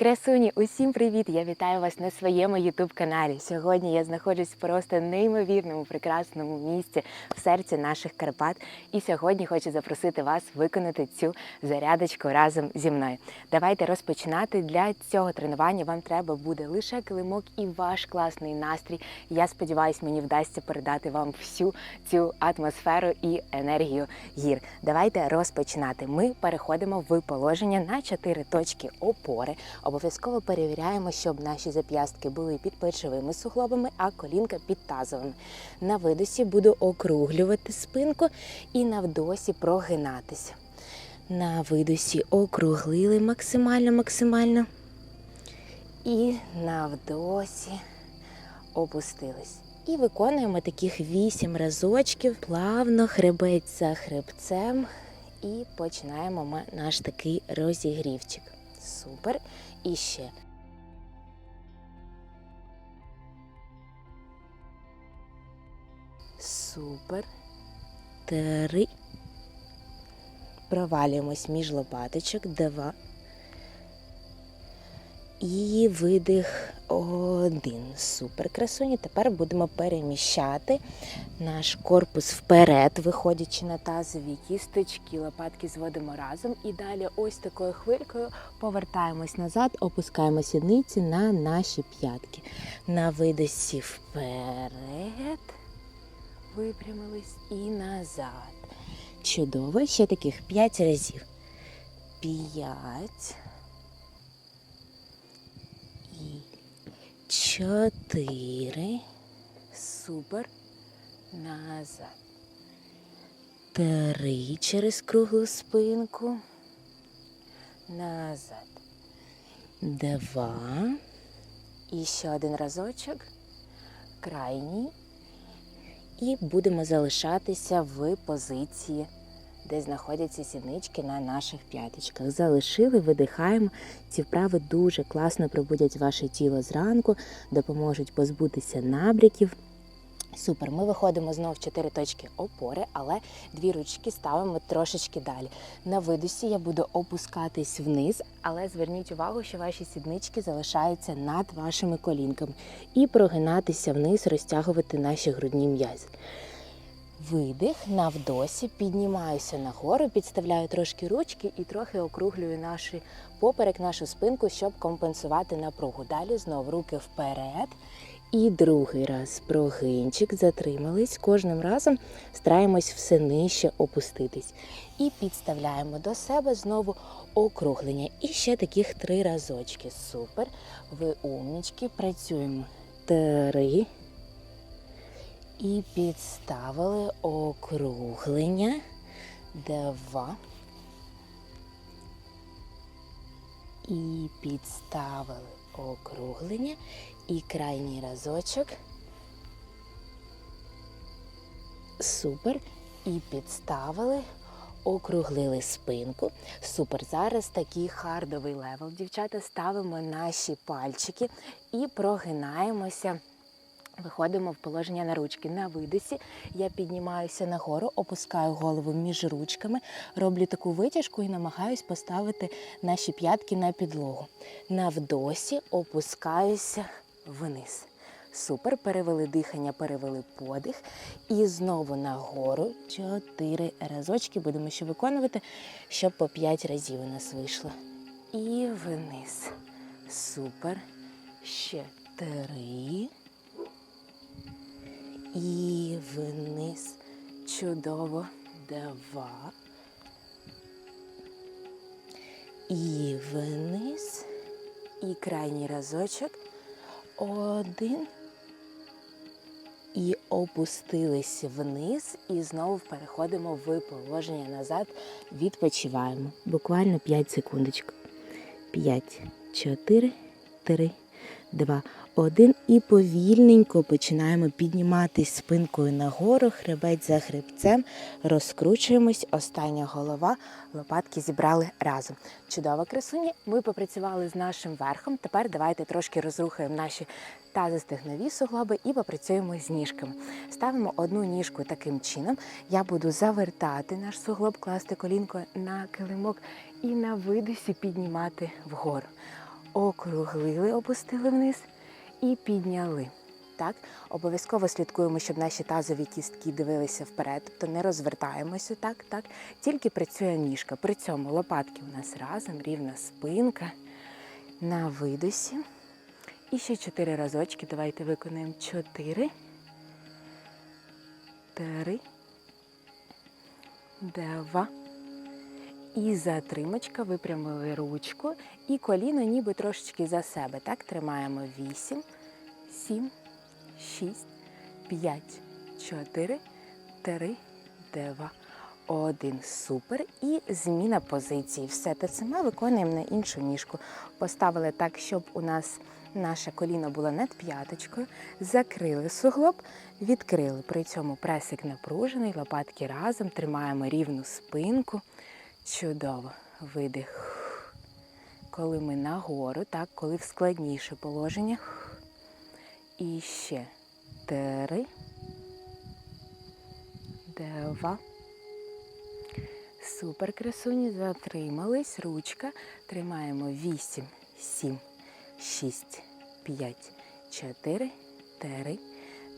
Красуні, усім привіт! Я вітаю вас на своєму youtube каналі. Сьогодні я знаходжусь в просто неймовірному, прекрасному місці в серці наших Карпат. І сьогодні хочу запросити вас виконати цю зарядочку разом зі мною. Давайте розпочинати. Для цього тренування вам треба буде лише килимок і ваш класний настрій. Я сподіваюся, мені вдасться передати вам всю цю атмосферу і енергію гір. Давайте розпочинати. Ми переходимо в положення на чотири точки опори. Обов'язково перевіряємо, щоб наші зап'ястки були під плечовими суглобами, а колінка під тазовими. На видосі буду округлювати спинку і на вдосі прогинатися. На видосі округлили максимально, максимально. І на вдосі опустились. І виконуємо таких вісім разочків, плавно хребець за хребцем. І починаємо ми наш такий розігрівчик. Супер. І ще. Супер. Три. Провалюємось між лопаточок. Два. І видих один. Супер красуні. Тепер будемо переміщати наш корпус вперед, виходячи на тазові кісточки, лопатки зводимо разом. І далі ось такою хвилькою повертаємось назад, опускаємо сідниці на наші п'ятки. На видосі вперед. Випрямились і назад. Чудово. Ще таких п'ять разів. П'ять чотири. Супер. Назад. Три через круглу спинку. Назад. Два. І ще один разочок. Крайній. І будемо залишатися в позиції, де знаходяться сіднички на наших п'яточках. Залишили, видихаємо. Ці вправи дуже класно пробудять ваше тіло зранку, допоможуть позбутися набряків. Супер, ми виходимо знов в чотири точки опори, але дві ручки ставимо трошечки далі. На видосі я буду опускатись вниз, але зверніть увагу, що ваші сіднички залишаються над вашими колінками. І прогинатися вниз, розтягувати наші грудні м'язи. Видих на вдосі, піднімаюся нагору, підставляю трошки ручки і трохи округлюю наш поперек, нашу спинку, щоб компенсувати напругу. Далі знов руки вперед. І другий раз прогинчик, затримались. Кожним разом стараємось все нижче опуститись. І підставляємо до себе знову округлення. І ще таких три разочки. Супер. Ви умнічки, працюємо. Три. І підставили округлення. Два. І підставили округлення. І крайній разочок. Супер. І підставили, округлили спинку. Супер. Зараз такий хардовий левел. Дівчата, ставимо наші пальчики і прогинаємося. Виходимо в положення на ручки. На видосі я піднімаюся нагору, опускаю голову між ручками, роблю таку витяжку і намагаюсь поставити наші п'ятки на підлогу. На вдосі опускаюся вниз. Супер, перевели дихання, перевели подих. І знову нагору. Чотири разочки будемо ще виконувати, щоб по п'ять разів у нас вийшло. І вниз. Супер. Ще три. І вниз. Чудово. Два. І вниз. І крайній разочок. Один. І опустились вниз. І знову переходимо в положення назад. Відпочиваємо. Буквально 5 секундочок. 5, 4, 3, 2, 1. І повільненько починаємо підніматись спинкою нагору, хребець за хребцем, розкручуємось. Остання голова, лопатки зібрали разом. Чудова красуня. Ми попрацювали з нашим верхом. Тепер давайте трошки розрухаємо наші тазостегнові суглоби і попрацюємо з ніжками. Ставимо одну ніжку таким чином. Я буду завертати наш суглоб, класти колінко на килимок і на видосі піднімати вгору. Округлили, опустили вниз і підняли. Так, обов'язково слідкуємо, щоб наші тазові кістки дивилися вперед, тобто не розвертаємося так, так. Тільки працює ніжка. При цьому лопатки у нас разом, рівна спинка на видосі. І ще чотири разочки. Давайте виконаємо чотири. Три. Два. І затримочка, випрямили ручку. І коліно ніби трошечки за себе. Так, тримаємо вісім, сім, шість, п'ять, чотири, три, два, один. Супер. І зміна позиції. Все те саме виконуємо на іншу ніжку. Поставили так, щоб у нас наше коліно було над п'яточкою. Закрили суглоб, відкрили. При цьому пресик напружений, лопатки разом, тримаємо рівну спинку. Чудово. Видих. Коли ми нагору, так, коли в складніше положення. І ще три, два. Супер красуні. Затримались. Ручка. Тримаємо вісім, сім, шість, п'ять, чотири, три,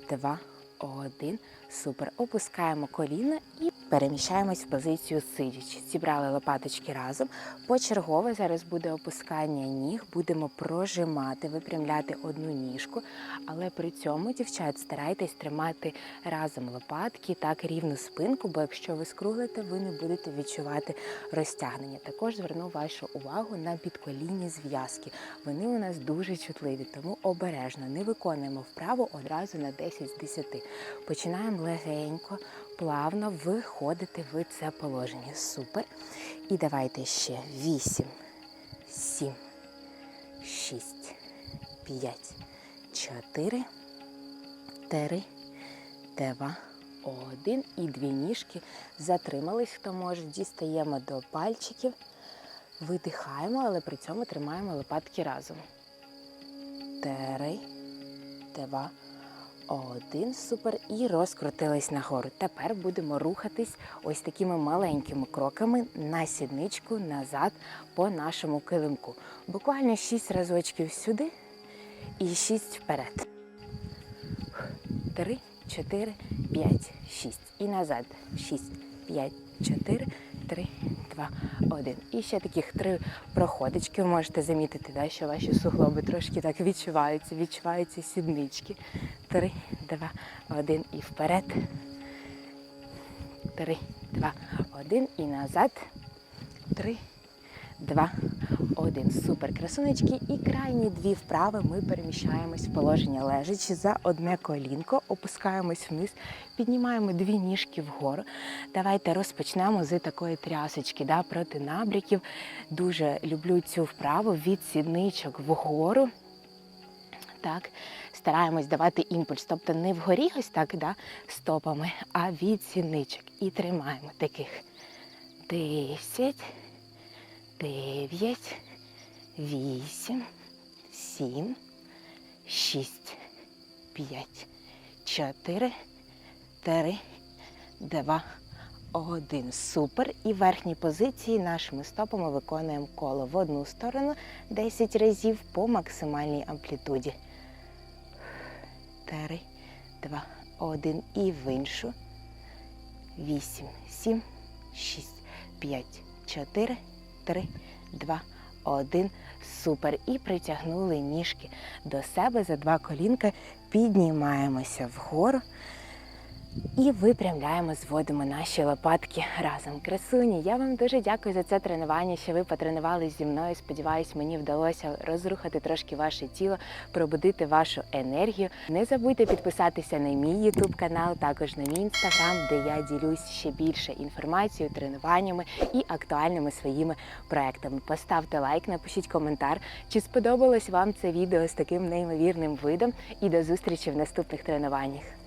два, один. Супер. Опускаємо коліна і переміщаємось в позицію сидячи. Зібрали лопаточки разом. Почергово зараз буде опускання ніг. Будемо прожимати, випрямляти одну ніжку. Але при цьому, дівчат, старайтесь тримати разом лопатки, так рівну спинку, бо якщо ви скруглите, ви не будете відчувати розтягнення. Також зверну вашу увагу на підколінні зв'язки. Вони у нас дуже чутливі, тому обережно не виконуємо вправу одразу на 10 з 10. Починаємо легенько, плавно виходити в це положення. Супер. І давайте ще 8, 7, 6, 5, 4, 3, 2, 1. І дві ніжки затримались, хто може. Дістаємо до пальчиків, видихаємо, але при цьому тримаємо лопатки разом. Три, два, один. Супер. І розкрутились нагору. Тепер будемо рухатись ось такими маленькими кроками на сідничку назад по нашому килимку. Буквально 6 разочків сюди і 6 вперед. Три, чотири, п'ять, шість. І назад. Шість, п'ять, чотири, три, два, один. І ще таких три проходочки. Ви можете замітити, да, що ваші суглоби трошки так відчуваються, відчуваються сіднички. Три, два, один. І вперед. Три, два, один. І назад. Три, два, один. Супер красунечки. І крайні дві вправи ми переміщаємось в положення лежачи за одне колінко, опускаємось вниз, піднімаємо дві ніжки вгору. Давайте розпочнемо з такої трясочки да, проти набряків. Дуже люблю цю вправу від сідничок вгору. Так, стараємось давати імпульс, тобто не вгорі ось так да, стопами, а від сідничок. І тримаємо таких 10, 9, 8, 7, 6, 5, 4, 3, 2, 1. Супер. І в верхній позиції нашими стопами виконуємо коло в одну сторону 10 разів по максимальній амплітуді. 3, 2, 1. І в іншу. 8, 7, 6, 5, 4, 3, 2, 1. Супер. І притягнули ніжки до себе за два колінка. Піднімаємося вгору. І випрямляємо, зводимо наші лопатки разом. Красуні, я вам дуже дякую за це тренування, що ви потренувалися зі мною. Сподіваюсь, мені вдалося розрухати трошки ваше тіло, пробудити вашу енергію. Не забудьте підписатися на мій YouTube канал, також на мій інстаграм, де я ділюсь ще більше інформацією, тренуваннями і актуальними своїми проектами. Поставте лайк, напишіть коментар, чи сподобалось вам це відео з таким неймовірним видом. І до зустрічі в наступних тренуваннях.